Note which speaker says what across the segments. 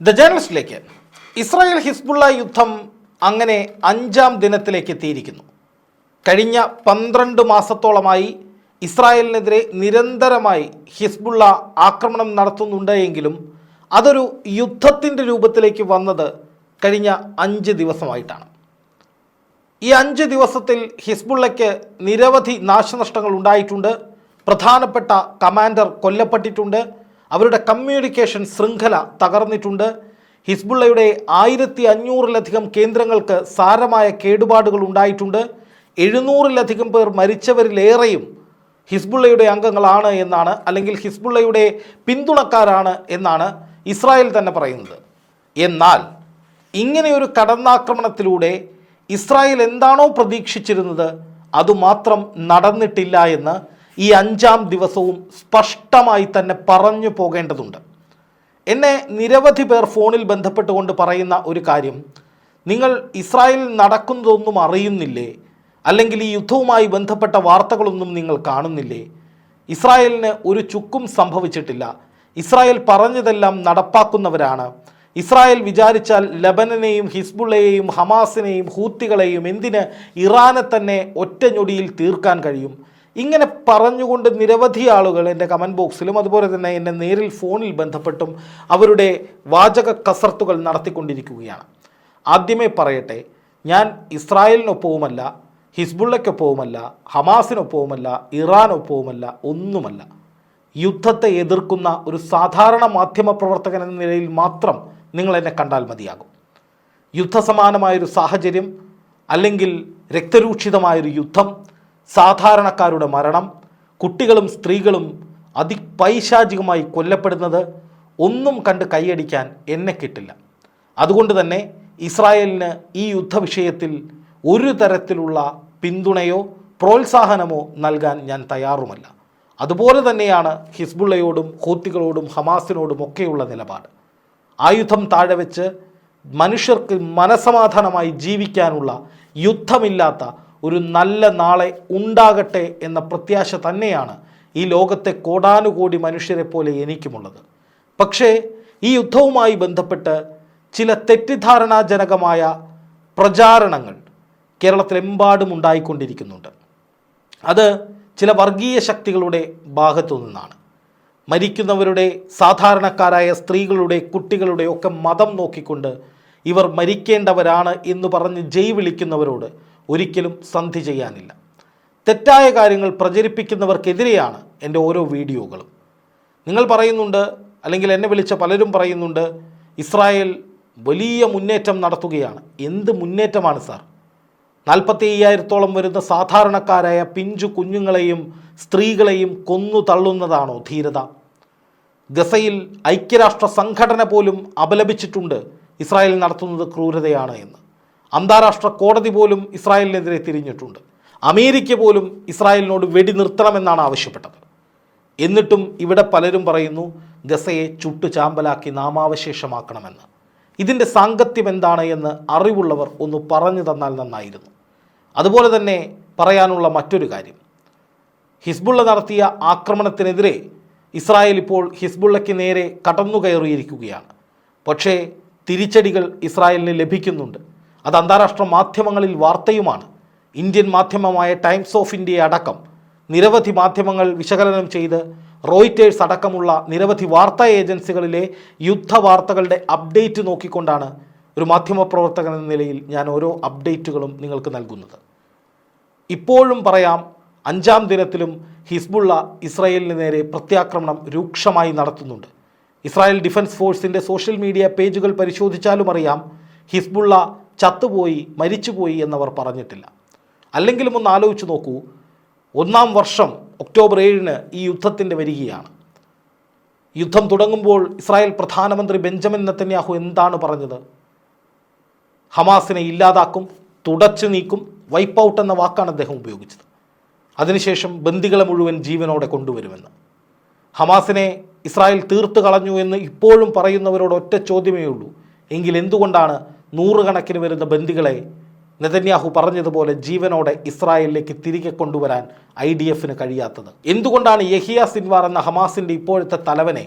Speaker 1: The ജേർണലിസ്റ്റിലേക്ക് Israel Hezbollah യുദ്ധം അങ്ങനെ അഞ്ചാം ദിനത്തിലേക്ക് എത്തിയിരിക്കുന്നു. കഴിഞ്ഞ പന്ത്രണ്ട് മാസത്തോളമായി ഇസ്രായേലിനെതിരെ നിരന്തരമായി ഹിസ്ബുള്ള ആക്രമണം നടത്തുന്നുണ്ട് എങ്കിലും അതൊരു യുദ്ധത്തിന്റെ രൂപത്തിലേക്ക് വന്നത് കഴിഞ്ഞ അഞ്ച് ദിവസമായിട്ടാണ്. ഈ അഞ്ച് ദിവസത്തിൽ ഹിസ്ബുള്ളയ്ക്ക് നിരവധി നാശനഷ്ടങ്ങൾ ഉണ്ടായിട്ടുണ്ട്. പ്രധാനപ്പെട്ട കമാൻഡർ കൊല്ലപ്പെട്ടിട്ടുണ്ട്. അവരുടെ കമ്മ്യൂണിക്കേഷൻ ശൃംഖല തകർന്നിട്ടുണ്ട്. ഹിസ്ബുള്ളയുടെ ആയിരത്തി അഞ്ഞൂറിലധികം കേന്ദ്രങ്ങൾക്ക് സാരമായ കേടുപാടുകൾ ഉണ്ടായിട്ടുണ്ട്. എഴുന്നൂറിലധികം പേർ മരിച്ചവരിലേറെയും ഹിസ്ബുള്ളയുടെ അംഗങ്ങളാണ് എന്നാണ് അല്ലെങ്കിൽ ഹിസ്ബുള്ളയുടെ പിന്തുണക്കാരാണ് എന്നാണ് ഇസ്രായേൽ തന്നെ പറയുന്നത്. എന്നാൽ ഇങ്ങനെയൊരു കടന്നാക്രമണത്തിലൂടെ ഇസ്രായേൽ എന്താണോ പ്രതീക്ഷിച്ചിരുന്നത് അതുമാത്രം നടന്നിട്ടില്ല എന്ന് ഈ അഞ്ചാം ദിവസവും സ്പഷ്ടമായി തന്നെ പറഞ്ഞു പോകേണ്ടതുണ്ട്. എന്നെ നിരവധി പേർ ഫോണിൽ ബന്ധപ്പെട്ടുകൊണ്ട് പറയുന്ന ഒരു കാര്യം നിങ്ങൾ ഇസ്രായേലിൽ നടക്കുന്നതൊന്നും അറിയുന്നില്ലേ? അല്ലെങ്കിൽ ഈ യുദ്ധവുമായി ബന്ധപ്പെട്ട വാർത്തകളൊന്നും നിങ്ങൾ കാണുന്നില്ലേ? ഇസ്രായേലിന് ഒരു ചുക്കും സംഭവിച്ചിട്ടില്ല. ഇസ്രായേൽ പറഞ്ഞതെല്ലാം നടപ്പാക്കുന്നവരാണ്. ഇസ്രായേൽ വിചാരിച്ചാൽ ലബനനെയും ഹിസ്ബുള്ളയെയും ഹമാസിനെയും ഹൂത്തികളെയും എന്തിന് ഇറാനെ തന്നെ ഒറ്റ ഞൊടിയിൽ തീർക്കാൻ കഴിയും? ഇങ്ങനെ പറഞ്ഞുകൊണ്ട് നിരവധി ആളുകൾ എന്റെ കമന്റ് ബോക്സിലും അതുപോലെ തന്നെ എന്നെ നേരിൽ ഫോണിൽ ബന്ധപ്പെട്ടും അവരുടെ വാചക കസർത്തുകൾ നടത്തിക്കൊണ്ടിരിക്കുകയാണ്. ആദ്യമേ പറയട്ടെ ഞാൻ ഇസ്രായേലിനൊപ്പവുമല്ല ഹിസ്ബുള്ളയ്ക്കൊപ്പവുമല്ല ഹമാസിനൊപ്പവുമല്ല ഇറാനൊപ്പവുമല്ല ഒന്നുമല്ല. യുദ്ധത്തെ എതിർക്കുന്ന ഒരു സാധാരണ മാധ്യമ പ്രവർത്തകൻ എന്ന നിലയിൽ മാത്രം നിങ്ങൾ എന്നെ കണ്ടാൽ മതിയാകും. യുദ്ധസമാനമായൊരു സാഹചര്യം അല്ലെങ്കിൽ രക്തരൂക്ഷിതമായൊരു യുദ്ധം സാധാരണക്കാരുടെ മരണം കുട്ടികളും സ്ത്രീകളും അതിപൈശാചികമായി കൊല്ലപ്പെടുന്നത് ഒന്നും കണ്ട് കൈയടിക്കാൻ എന്നെ കിട്ടില്ല. അതുകൊണ്ട് തന്നെ ഇസ്രായേലിന് ഈ യുദ്ധവിഷയത്തിൽ ഒരു തരത്തിലുള്ള പിന്തുണയോ പ്രോത്സാഹനമോ നൽകാൻ ഞാൻ തയ്യാറുമല്ല. അതുപോലെ തന്നെയാണ് ഹിസ്ബുള്ളയോടും ഹൂത്തികളോടും ഹമാസിനോടും ഒക്കെയുള്ള നിലപാട്. ആയുധം താഴെ വെച്ച് മനുഷ്യർക്ക് മനസമാധാനമായി ജീവിക്കാനുള്ള യുദ്ധമില്ലാത്ത ഒരു നല്ല നാളെ ഉണ്ടാകട്ടെ എന്ന പ്രത്യാശ തന്നെയാണ് ഈ ലോകത്തെ കോടാനുകോടി മനുഷ്യരെ പോലെ എനിക്കുമുള്ളത്. പക്ഷേ ഈ യുദ്ധവുമായി ബന്ധപ്പെട്ട് ചില തെറ്റിദ്ധാരണാജനകമായ പ്രചാരണങ്ങൾ കേരളത്തിലെമ്പാടും ഉണ്ടായിക്കൊണ്ടിരിക്കുന്നുണ്ട്. അത് ചില വർഗീയ ശക്തികളുടെ ഭാഗത്തു നിന്നാണ് മരിക്കുന്നവരുടെ സാധാരണക്കാരായ സ്ത്രീകളുടെ കുട്ടികളുടെ ഒക്കെ മതം നോക്കിക്കൊണ്ട് ഇവർ മരിക്കേണ്ടവരാണ് എന്ന് പറഞ്ഞ് ജയ് വിളിക്കുന്നവരോട് ഒരിക്കലും സന്ധി ചെയ്യാനില്ല. തെറ്റായ കാര്യങ്ങൾ പ്രചരിപ്പിക്കുന്നവർക്കെതിരെയാണ് എന്റെ ഓരോ വീഡിയോകളും. നിങ്ങൾ പറയുന്നുണ്ട് അല്ലെങ്കിൽ എന്നെ വിളിച്ച പലരും പറയുന്നുണ്ട് ഇസ്രായേൽ വലിയ മുന്നേറ്റം നടത്തുകയാണ്. എന്ത് മുന്നേറ്റമാണ് സാർ? നാൽപ്പത്തി അയ്യായിരത്തോളം വരുന്ന സാധാരണക്കാരായ പിഞ്ചു കുഞ്ഞുങ്ങളെയും സ്ത്രീകളെയും കൊന്നു തള്ളുന്നതാണോ ധീരത? ഗസയിൽ ഐക്യരാഷ്ട്ര സംഘടന പോലും അപലപിച്ചിട്ടുണ്ട് ഇസ്രായേൽ നടത്തുന്നത് ക്രൂരതയാണ് എന്ന്. അന്താരാഷ്ട്ര കോടതി പോലും ഇസ്രായേലിനെതിരെ തിരിഞ്ഞിട്ടുണ്ട്. അമേരിക്ക പോലും ഇസ്രായേലിനോട് വെടി നിർത്തണമെന്നാണ് ആവശ്യപ്പെട്ടത്. എന്നിട്ടും ഇവിടെ പലരും പറയുന്നു ഗസയെ ചുട്ടു ചാമ്പലാക്കി നാമാവശേഷമാക്കണമെന്ന്. ഇതിന്റെ സാങ്കത്യം എന്താണ് എന്ന് അറിവുള്ളവർ ഒന്ന് പറഞ്ഞു തന്നാൽ നന്നായിരുന്നു. അതുപോലെ തന്നെ പറയാനുള്ള മറ്റൊരു കാര്യം. ഹിസ്ബുള്ള നടത്തിയ ആക്രമണത്തിനെതിരെ ഇസ്രായേൽ ഇപ്പോൾ ഹിസ്ബുള്ളയ്ക്ക് നേരെ കടന്നു കയറിയിരിക്കുകയാണ് പക്ഷേ തിരിച്ചടികൾ ഇസ്രായേലിന് ലഭിക്കുന്നുണ്ട്. അത് അന്താരാഷ്ട്ര മാധ്യമങ്ങളിൽ വാർത്തയുമാണ്. ഇന്ത്യൻ മാധ്യമമായ ടൈംസ് ഓഫ് ഇന്ത്യ അടക്കം നിരവധി മാധ്യമങ്ങൾ വിശകലനം ചെയ്ത് റോയിറ്റേഴ്സ് അടക്കമുള്ള നിരവധി വാർത്താ ഏജൻസികളിലെ യുദ്ധ വാർത്തകളുടെ അപ്ഡേറ്റ് നോക്കിക്കൊണ്ടാണ് ഒരു മാധ്യമപ്രവർത്തകൻ എന്ന നിലയിൽ ഞാൻ ഓരോ അപ്ഡേറ്റുകളും നിങ്ങൾക്ക് നൽകുന്നത്. ഇപ്പോഴും പറയാം അഞ്ചാം ദിനത്തിലും ഹിസ്ബുള്ള ഇസ്രായേലിന് നേരെ പ്രത്യാക്രമണം രൂക്ഷമായി നടത്തുന്നുണ്ട്. ഇസ്രായേൽ ഡിഫൻസ് ഫോഴ്സിന്റെ സോഷ്യൽ മീഡിയ പേജുകൾ പരിശോധിച്ചാലും അറിയാം ഹിസ്ബുള്ള ചത്തുപോയി മരിച്ചുപോയി എന്നവർ പറഞ്ഞിട്ടില്ല. അല്ലെങ്കിലും ഒന്ന് ആലോചിച്ച് നോക്കൂ. ഒന്നാം വർഷം ഒക്ടോബർ ഏഴിന് ഈ യുദ്ധത്തിന്റെ വരികയാണ്. യുദ്ധം തുടങ്ങുമ്പോൾ ഇസ്രായേൽ പ്രധാനമന്ത്രി ബെഞ്ചമിൻ നെത്തന്യാഹു എന്താണ് പറഞ്ഞത്? ഹമാസിനെ ഇല്ലാതാക്കും തുടച്ചു നീക്കും വൈപ്പ് ഔട്ട് എന്ന വാക്കാണ് അദ്ദേഹം ഉപയോഗിച്ചത്. അതിനുശേഷം ബന്ദികളെ മുഴുവൻ ജീവനോടെ കൊണ്ടുവരുമെന്ന്. ഹമാസിനെ ഇസ്രായേൽ തീർത്തു കളഞ്ഞു എന്ന് ഇപ്പോഴും പറയുന്നവരോട് ഒറ്റ ചോദ്യമേ ഉള്ളൂ. എങ്കിൽ എന്തുകൊണ്ടാണ് നൂറുകണക്കിന് വരുന്ന ബന്ദികളെ നെതന്യാഹു പറഞ്ഞതുപോലെ ജീവനോടെ ഇസ്രായേലിലേക്ക് തിരികെ കൊണ്ടുവരാൻ ഐ ഡി എഫിന് കഴിയാത്തത്. എന്തുകൊണ്ടാണ് യഹിയ സിൻവാർ എന്ന ഹമാസിന്റെ ഇപ്പോഴത്തെ തലവനെ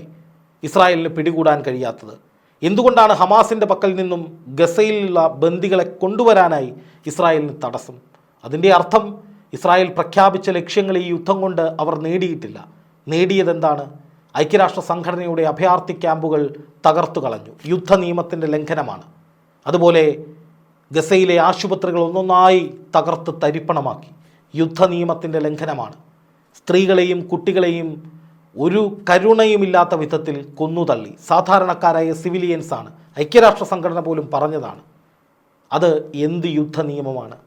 Speaker 1: ഇസ്രായേലിന് പിടികൂടാൻ കഴിയാത്തത്? എന്തുകൊണ്ടാണ് ഹമാസിന്റെ പക്കൽ നിന്നും ഗസയിലുള്ള ബന്ദികളെ കൊണ്ടുവരാനായി ഇസ്രായേലിന് തടസ്സം? അതിന്റെ അർത്ഥം ഇസ്രായേൽ പ്രഖ്യാപിച്ച ലക്ഷ്യങ്ങൾ ഈ യുദ്ധം കൊണ്ട് അവർ നേടിയിട്ടില്ല. നേടിയതെന്താണ്? ഐക്യരാഷ്ട്ര സംഘടനയുടെ അഭയാർത്ഥി ക്യാമ്പുകൾ തകർത്തു കളഞ്ഞു യുദ്ധ നിയമത്തിന്റെ ലംഘനമാണ്. അതുപോലെ ഗസയിലെ ആശുപത്രികൾ ഒന്നൊന്നായി തകർത്ത് തരിപ്പണമാക്കി. യുദ്ധ നിയമത്തിന്റെ ലംഘനമാണ്. സ്ത്രീകളെയും കുട്ടികളെയും ഒരു കരുണയുമില്ലാത്ത വിധത്തിൽ കൊന്നുതള്ളി. സാധാരണക്കാരായ സിവിലിയൻസാണ്. ഐക്യരാഷ്ട്ര സംഘടന പോലും പറഞ്ഞതാണ്. അത് എന്ത് യുദ്ധ നിയമമാണ്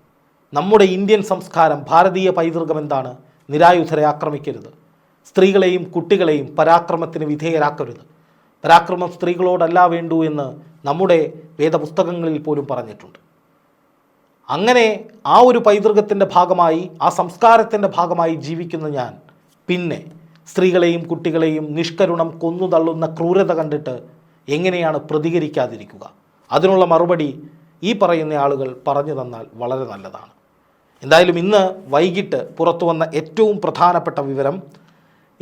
Speaker 1: നമ്മുടെ ഇന്ത്യൻ സംസ്കാരം ഭാരതീയ പൈതൃകം എന്താണ്? നിരായുധരെ ആക്രമിക്കരുത്. സ്ത്രീകളെയും കുട്ടികളെയും പരാക്രമത്തിന് വിധേയരാക്കരുത്. പരാക്രമം സ്ത്രീകളോടല്ല വേണ്ടു എന്ന് നമ്മുടെ വേദപുസ്തകങ്ങളിൽ പോലും പറഞ്ഞിട്ടുണ്ട്. അങ്ങനെ ആ ഒരു പൈതൃകത്തിന്റെ ഭാഗമായി ആ സംസ്കാരത്തിന്റെ ഭാഗമായി ജീവിക്കുന്ന ഞാൻ പിന്നെ സ്ത്രീകളെയും കുട്ടികളെയും നിഷ്കരുണം കൊന്നു തള്ളുന്ന ക്രൂരത കണ്ടിട്ട് എങ്ങനെയാണ് പ്രതികരിക്കാതിരിക്കുക? അതിനുള്ള മറുപടി ഈ പറയുന്ന ആളുകൾ പറഞ്ഞു തന്നാൽ വളരെ നല്ലതാണ്. എന്തായാലും ഇന്ന് വൈകിട്ട് പുറത്തു വന്ന ഏറ്റവും പ്രധാനപ്പെട്ട വിവരം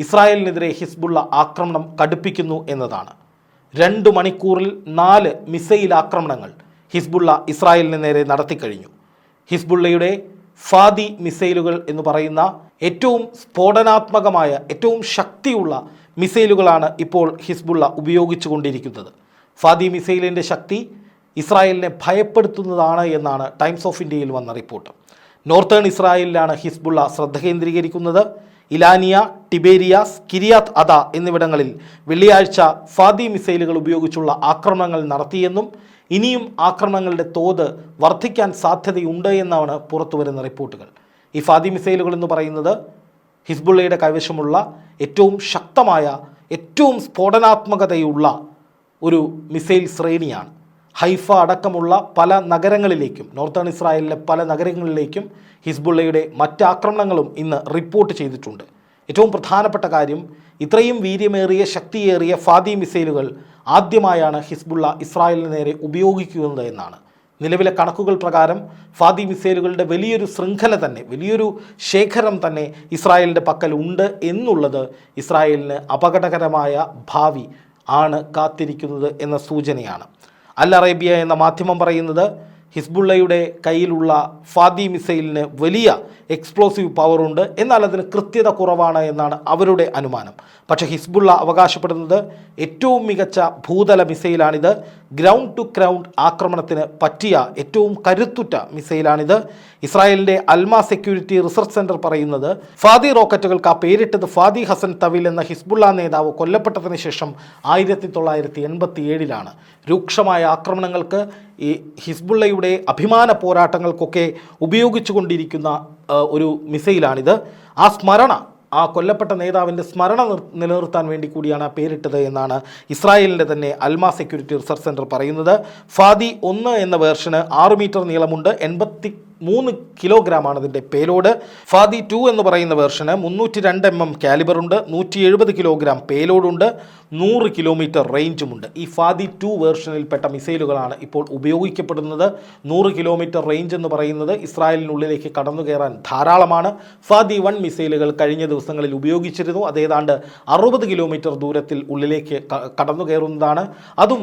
Speaker 1: ഇസ്രായേലിനെതിരെ ഹിസ്ബുള്ള ആക്രമണം കടുപ്പിക്കുന്നു എന്നതാണ്. രണ്ട് മണിക്കൂറിൽ നാല് മിസൈൽ ആക്രമണങ്ങൾ ഹിസ്ബുള്ള ഇസ്രായേലിന് നേരെ നടത്തിക്കഴിഞ്ഞു. ഹിസ്ബുള്ളയുടെ ഫാദി മിസൈലുകൾ എന്ന് പറയുന്ന ഏറ്റവും സ്ഫോടനാത്മകമായ ഏറ്റവും ശക്തിയുള്ള മിസൈലുകളാണ് ഇപ്പോൾ ഹിസ്ബുള്ള ഉപയോഗിച്ചു കൊണ്ടിരിക്കുന്നത് ഫാദി മിസൈലിന്റെ ശക്തി ഇസ്രായേലിനെ ഭയപ്പെടുത്തുന്നതാണ് എന്നാണ് ടൈംസ് ഓഫ് ഇന്ത്യയിൽ വന്ന റിപ്പോർട്ട്. നോർത്തേൺ ഇസ്രായേലിലാണ് ഹിസ്ബുള്ള ശ്രദ്ധ കേന്ദ്രീകരിക്കുന്നത്. ഇലാനിയ ടിബേരിയാസ് കിരിയാത്ത് അദ എന്നിവിടങ്ങളിൽ വെള്ളിയാഴ്ച ഫാദി മിസൈലുകൾ ഉപയോഗിച്ചുള്ള ആക്രമണങ്ങൾ നടത്തിയെന്നും ഇനിയും ആക്രമണങ്ങളുടെ തോത് വർദ്ധിക്കാൻ സാധ്യതയുണ്ട് എന്നാണ് പുറത്തുവരുന്ന റിപ്പോർട്ടുകൾ. ഈ ഫാദി മിസൈലുകൾ എന്ന് പറയുന്നത് ഹിസ്ബുള്ളയുടെ കൈവശമുള്ള ഏറ്റവും ശക്തമായ ഏറ്റവും സ്ഫോടനാത്മകതയുള്ള ഒരു മിസൈൽ ശ്രേണിയാണ്. ഹൈഫ അടക്കമുള്ള പല നഗരങ്ങളിലേക്കും നോർത്തേൺ ഇസ്രായേലിലെ പല നഗരങ്ങളിലേക്കും ഹിസ്ബുള്ളയുടെ മറ്റ് ആക്രമണങ്ങളും ഇന്ന് റിപ്പോർട്ട് ചെയ്തിട്ടുണ്ട്. ഏറ്റവും പ്രധാനപ്പെട്ട കാര്യം ഇത്രയും വീര്യമേറിയ ശക്തിയേറിയ ഫാദി മിസൈലുകൾ ആദ്യമായാണ് ഹിസ്ബുള്ള ഇസ്രായേലിന് നേരെ ഉപയോഗിക്കുന്നത് എന്നാണ്. നിലവിലെ കണക്കുകൾ പ്രകാരം ഫാദി മിസൈലുകളുടെ വലിയൊരു ശൃംഖല തന്നെ വലിയൊരു ശേഖരം തന്നെ ഇസ്രായേലിന്റെ പക്കൽ ഉണ്ട് എന്നുള്ളത് ഇസ്രായേലിന് അപകടകരമായ ഭാവി ആണ് കാത്തിരിക്കുന്നത് എന്ന സൂചനയാണ്. അൽ അറേബ്യ എന്ന മാധ്യമം പറയുന്നത് ഹിസ്ബുള്ളയുടെ കയ്യിലുള്ള ഫാദി മിസൈലിന് വലിയ എക്സ്പ്ലോസീവ് പവറുണ്ട് എന്നാൽ അതിന് കൃത്യത കുറവാണ് എന്നാണ് അവരുടെ അനുമാനം. പക്ഷേ ഹിസ്ബുള്ള അവകാശപ്പെടുന്നത് ഏറ്റവും മികച്ച ഭൂതല മിസൈലാണിത്. ഗ്രൗണ്ട് ടു ഗ്രൗണ്ട് ആക്രമണത്തിന് പറ്റിയ ഏറ്റവും കരുത്തുറ്റ മിസൈലാണിത്. ഇസ്രായേലിന്റെ അൽമ സെക്യൂരിറ്റി റിസർച്ച് സെന്റർ പറയുന്നത് ഫാദി റോക്കറ്റുകൾക്ക് ആ പേരിട്ടത് ഫാദി ഹസൻ തവിൽ എന്ന ഹിസ്ബുള്ള നേതാവ് കൊല്ലപ്പെട്ടതിന് ശേഷം ആയിരത്തി തൊള്ളായിരത്തി എൺപത്തി ഏഴിലാണ് രൂക്ഷമായ ആക്രമണങ്ങൾക്ക് ഈ ഹിസ്ബുള്ളയുടെ അഭിമാന പോരാട്ടങ്ങൾക്കൊക്കെ ഉപയോഗിച്ചു കൊണ്ടിരിക്കുന്ന ഒരു മിസൈലാണിത്. ആ സ്മരണ ആ കൊല്ലപ്പെട്ട നേതാവിന്റെ സ്മരണ നിലനിർത്താൻ വേണ്ടി കൂടിയാണ് പേരിട്ടത് എന്നാണ് ഇസ്രായേലിന്റെ തന്നെ അൽമ സെക്യൂരിറ്റി റിസർച്ച് സെന്റർ പറയുന്നത്. ഫാദി ഒന്ന് എന്ന വേർഷന് ആറ് മീറ്റർ നീളമുണ്ട്. എൺപത്തി മൂന്ന് കിലോഗ്രാമാണ് ഇതിന്റെ പേലോഡ്. ഫാദി ടു എന്ന് പറയുന്ന വേർഷന് മുന്നൂറ്റി രണ്ട് എം എം കാലിബറുണ്ട് നൂറ്റി എഴുപത് കിലോഗ്രാം പേലോഡുണ്ട് നൂറ് കിലോമീറ്റർ റേഞ്ചുമുണ്ട് ഈ ഫാദി ടു വേർഷനിൽപ്പെട്ട മിസൈലുകളാണ് ഇപ്പോൾ ഉപയോഗിക്കപ്പെടുന്നത്. നൂറ് കിലോമീറ്റർ റേഞ്ച് എന്ന് പറയുന്നത് ഇസ്രായേലിനുള്ളിലേക്ക് കടന്നു കയറാൻ ധാരാളമാണ്. ഫാദി വൺ മിസൈലുകൾ കഴിഞ്ഞ ദിവസങ്ങളിൽ ഉപയോഗിച്ചിരുന്നു. അതേതാണ്ട് അറുപത് കിലോമീറ്റർ ദൂരത്തിൽ ഉള്ളിലേക്ക് കടന്നു കയറുന്നതാണ്. അതും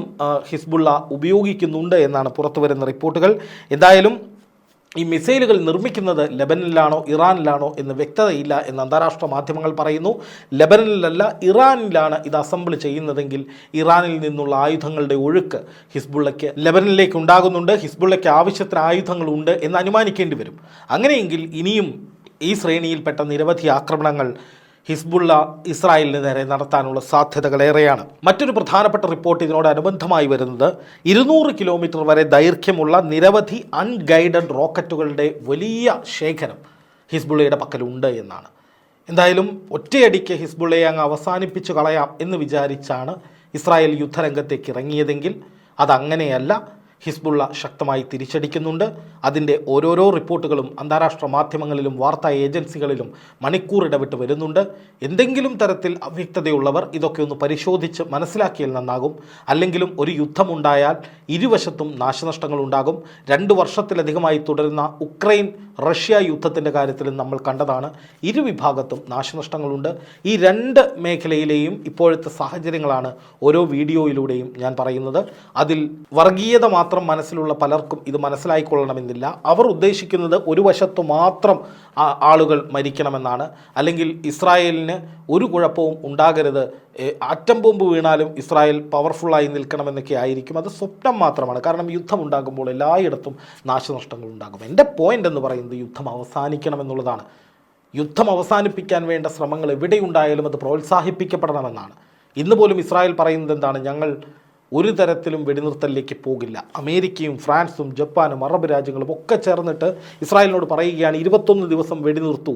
Speaker 1: ഹിസ്ബുള്ള ഉപയോഗിക്കുന്നുണ്ട് എന്നാണ് പുറത്തു വരുന്ന റിപ്പോർട്ടുകൾ. എന്തായാലും ഈ മിസൈലുകൾ നിർമ്മിക്കുന്നത് ലെബനനിലാണോ ഇറാനിലാണോ എന്ന് വ്യക്തതയില്ല എന്ന് അന്താരാഷ്ട്ര മാധ്യമങ്ങൾ പറയുന്നു. ലബനിലല്ല ഇറാനിലാണ് ഇത് അസംബിൾ ചെയ്യുന്നതെങ്കിൽ ഇറാനിൽ നിന്നുള്ള ആയുധങ്ങളുടെ ഒഴുക്ക് ഹിസ്ബുള്ളയ്ക്ക് ലെബനനിലേക്ക് ഉണ്ടാകുന്നുണ്ട്. ഹിസ്ബുള്ളയ്ക്ക് ആവശ്യത്തിന് ആയുധങ്ങളുണ്ട് എന്ന് അനുമാനിക്കേണ്ടി വരും. അങ്ങനെയെങ്കിൽ ഇനിയും ഈ ശ്രേണിയിൽപ്പെട്ട നിരവധി ആക്രമണങ്ങൾ ഹിസ്ബുള്ള ഇസ്രായേലിന് നേരെ നടത്താനുള്ള സാധ്യതകൾ ഏറെയാണ് മറ്റൊരു പ്രധാനപ്പെട്ട റിപ്പോർട്ട് ഇതിനോടനുബന്ധമായി വരുന്നത് ഇരുന്നൂറ് കിലോമീറ്റർ വരെ ദൈർഘ്യമുള്ള നിരവധി അൺഗൈഡഡ് റോക്കറ്റുകളുടെ വലിയ ശേഖരം ഹിസ്ബുള്ളയുടെ പക്കലുണ്ട് എന്നാണ്. എന്തായാലും ഒറ്റയടിക്ക് ഹിസ്ബുള്ളയെ അങ്ങ് അവസാനിപ്പിച്ചു കളയാം എന്ന് വിചാരിച്ചാണ് ഇസ്രായേൽ യുദ്ധരംഗത്തേക്ക് ഇറങ്ങിയതെങ്കിൽ അതങ്ങനെയല്ല. ഹിസ്ബുള്ള ശക്തമായി തിരിച്ചടിക്കുന്നുണ്ട്. അതിന്റെ ഓരോരോ റിപ്പോർട്ടുകളും അന്താരാഷ്ട്ര മാധ്യമങ്ങളിലും വാർത്താ ഏജൻസികളിലും മണിക്കൂർ ഇടവിട്ട് വരുന്നുണ്ട്. എന്തെങ്കിലും തരത്തിൽ അവ്യക്തതയുള്ളവർ ഇതൊക്കെ ഒന്ന് പരിശോധിച്ച് മനസ്സിലാക്കിയാൽ നന്നാകും. അല്ലെങ്കിലും ഒരു യുദ്ധമുണ്ടായാൽ ഇരുവശത്തും നാശനഷ്ടങ്ങൾ ഉണ്ടാകും രണ്ട് വർഷത്തിലധികമായി തുടരുന്ന ഉക്രൈൻ റഷ്യ യുദ്ധത്തിന്റെ കാര്യത്തിലും നമ്മൾ കണ്ടതാണ്. ഇരുവിഭാഗത്തും നാശനഷ്ടങ്ങളുണ്ട്. ഈ രണ്ട് മേഖലയിലെയും ഇപ്പോഴത്തെ സാഹചര്യങ്ങളാണ് ഓരോ വീഡിയോയിലൂടെയും ഞാൻ പറയുന്നത്. അതിൽ വർഗീയത മാത്രം മനസ്സിലുള്ള പലർക്കും ഇത് മനസ്സിലായിക്കൊള്ളണമെന്നില്ല. അവർ ഉദ്ദേശിക്കുന്നത് ഒരു വശത്തു മാത്രം ആളുകൾ മരിക്കണമെന്നാണ്. അല്ലെങ്കിൽ ഇസ്രായേലിന് ഒരു കുഴപ്പവും ഉണ്ടാകരുത്. ആറ്റം ബോംബ് വീണാലും ഇസ്രായേൽ പവർഫുള്ളായി നിൽക്കണമെന്നൊക്കെ ആയിരിക്കും. അത് സ്വപ്നം മാത്രമാണ്. കാരണം യുദ്ധം ഉണ്ടാകുമ്പോൾ എല്ലായിടത്തും നാശനഷ്ടങ്ങൾ ഉണ്ടാകും. എന്റെ പോയിന്റ് എന്ന് പറയുന്നത് യുദ്ധം അവസാനിക്കണമെന്നുള്ളതാണ് യുദ്ധം അവസാനിപ്പിക്കാൻ വേണ്ട ശ്രമങ്ങൾ എവിടെയുണ്ടായാലും അത് പ്രോത്സാഹിപ്പിക്കപ്പെടണമെന്നാണ്. ഇന്ന് പോലും ഇസ്രായേൽ പറയുന്നത് എന്താണ്? ഞങ്ങൾ ഒരു തരത്തിലും വെടിനിർത്തലിലേക്ക് പോകില്ല. അമേരിക്കയും ഫ്രാൻസും ജപ്പാനും അറബ് രാജ്യങ്ങളും ഒക്കെ ചേർന്നിട്ട് ഇസ്രായേലിനോട് പറയുകയാണ് ഇരുപത്തൊന്ന് ദിവസം വെടിനിർത്തൂ.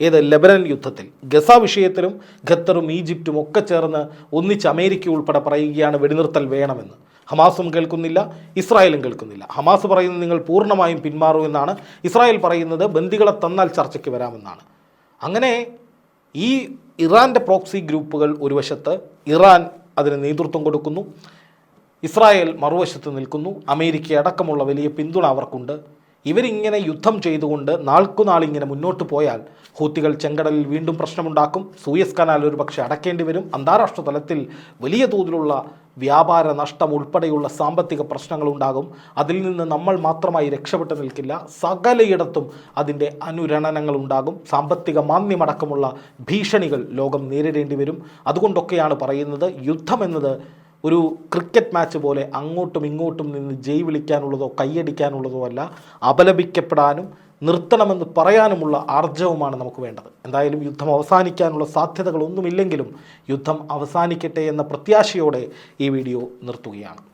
Speaker 1: ഏത് ലെബനൻ യുദ്ധത്തിൽ. ഗസ വിഷയത്തിലും ഖത്തറും ഈജിപ്തും ഒക്കെ ചേർന്ന് ഒന്നിച്ച് അമേരിക്ക ഉൾപ്പെടെ പറയുകയാണ് വെടിനിർത്തൽ വേണമെന്ന്. ഹമാസും കേൾക്കുന്നില്ല ഇസ്രായേലും കേൾക്കുന്നില്ല. ഹമാസ് പറയുന്നത് നിങ്ങൾ പൂർണമായും പിന്മാറൂ എന്നാണ്. ഇസ്രായേൽ പറയുന്നത് ബന്ദികളെ തന്നാൽ ചർച്ചയ്ക്ക് വരാമെന്നാണ്. അങ്ങനെ ഈ ഇറാന്റെ പ്രോക്സി ഗ്രൂപ്പുകൾ ഒരു വശത്ത് ഇറാൻ അതിന് നേതൃത്വം കൊടുക്കുന്നു. ഇസ്രായേൽ മറുവശത്ത് നിൽക്കുന്നു. അമേരിക്ക അടക്കമുള്ള വലിയ പിന്തുണ അവർക്കുണ്ട്. ഇവരിങ്ങനെ യുദ്ധം ചെയ്തുകൊണ്ട് നാൾക്കുനാൾ ഇങ്ങനെ മുന്നോട്ട് പോയാൽ ഹൂത്തികൾ ചെങ്കടലിൽ വീണ്ടും പ്രശ്നമുണ്ടാക്കും. സൂയസ് കനാൽ ഒരു പക്ഷേ അടക്കേണ്ടി വരും. അന്താരാഷ്ട്ര തലത്തിൽ വലിയ തോതിലുള്ള വ്യാപാര നഷ്ടം ഉൾപ്പെടെയുള്ള സാമ്പത്തിക പ്രശ്നങ്ങളുണ്ടാകും. അതിൽ നിന്ന് നമ്മൾ മാത്രമായി രക്ഷപ്പെട്ടു നിൽക്കില്ല. സകലയിടത്തും അതിന്റെ അനുരണനങ്ങൾ ഉണ്ടാകും സാമ്പത്തിക മാന്ദ്യമടക്കമുള്ള ഭീഷണികൾ ലോകം നേരിടേണ്ടി വരും. അതുകൊണ്ടൊക്കെയാണ് പറയുന്നത് യുദ്ധം എന്നത് ഒരു ക്രിക്കറ്റ് മാച്ച് പോലെ അങ്ങോട്ടും ഇങ്ങോട്ടും നിന്ന് ജയ് വിളിക്കാനുള്ളതോ കൈയടിക്കാനുള്ളതോ അല്ല. അപലപിക്കപ്പെടാനും നിർത്തണമെന്ന് പറയാനുമുള്ള ആർജവുമാണ് നമുക്ക് വേണ്ടത്. എന്തായാലും യുദ്ധം അവസാനിക്കാനുള്ള സാധ്യതകളൊന്നുമില്ലെങ്കിലും യുദ്ധം അവസാനിക്കട്ടെ എന്ന പ്രത്യാശയോടെ ഈ വീഡിയോ നിർത്തുകയാണ്.